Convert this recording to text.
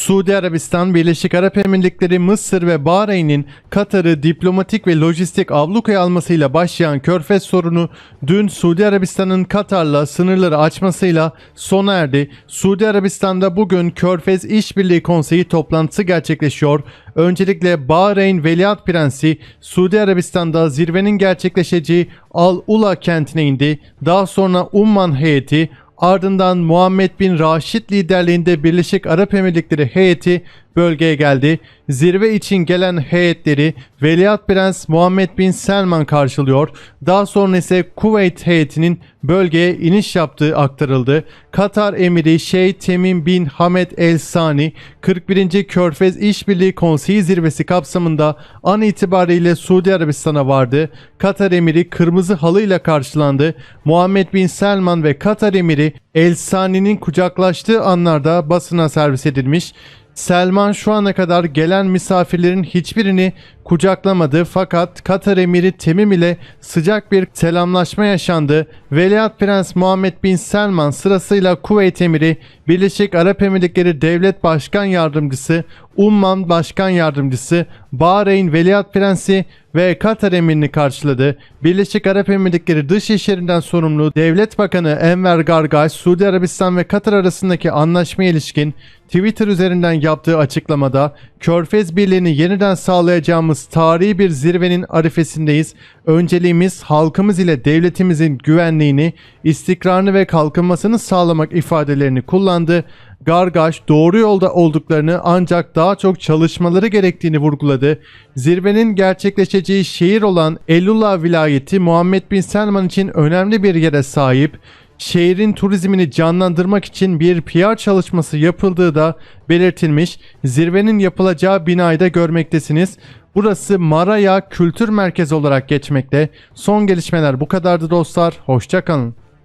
Suudi Arabistan, Birleşik Arap Emirlikleri, Mısır ve Bahreyn'in Katar'ı diplomatik ve lojistik ablukaya almasıyla başlayan Körfez sorunu dün Suudi Arabistan'ın Katar'la sınırları açmasıyla sona erdi. Suudi Arabistan'da bugün Körfez İşbirliği Konseyi toplantısı gerçekleşiyor. Öncelikle Bahreyn Veliaht Prensi Suudi Arabistan'da zirvenin gerçekleşeceği Al Ula kentine indi. Daha sonra Umman heyeti Ardından Muhammed bin Raşid liderliğinde Birleşik Arap Emirlikleri heyeti bölgeye geldi. Zirve için gelen heyetleri Veliaht Prens Muhammed bin Selman karşılıyor. Daha sonra ise Kuveyt heyetinin bölgeye iniş yaptığı aktarıldı. Katar emiri Şeyh Temim bin Hamed El Sani 41. Körfez İşbirliği Konseyi zirvesi kapsamında an itibariyle Suudi Arabistan'a vardı. Katar emiri kırmızı halıyla karşılandı. Muhammed bin Selman ve Katar emiri El Sani'nin kucaklaştığı anlarda basına servis edilmiş. Selman şu ana kadar gelen misafirlerin hiçbirini kucaklamadı fakat Katar emiri Temim ile sıcak bir selamlaşma yaşandı. Veliaht Prens Muhammed bin Selman sırasıyla Kuveyt emiri, Birleşik Arap Emirlikleri Devlet Başkan Yardımcısı, Umman Başkan Yardımcısı, Bahreyn Veliaht Prensi ve Katar emirini karşıladı. Birleşik Arap Emirlikleri Dışişlerinden sorumlu Devlet Bakanı Enver Gargaş, Suudi Arabistan ve Katar arasındaki anlaşmaya ilişkin Twitter üzerinden yaptığı açıklamada Körfez Birliği'ni yeniden sağlayacağımız tarihi bir zirvenin arifesindeyiz. Önceliğimiz halkımız ile devletimizin güvenliğini, istikrarını ve kalkınmasını sağlamak ifadelerini kullandı. Gargaş doğru yolda olduklarını ancak daha çok çalışmaları gerektiğini vurguladı. Zirvenin gerçekleşeceği şehir olan Elullah vilayeti Muhammed Bin Selman için önemli bir yere sahip. Şehrin turizmini canlandırmak için bir PR çalışması yapıldığı da belirtilmiş. Zirvenin yapılacağı binayı görmektesiniz. Burası Maraya Kültür Merkezi olarak geçmekte. Son gelişmeler bu kadardı dostlar. Hoşçakalın.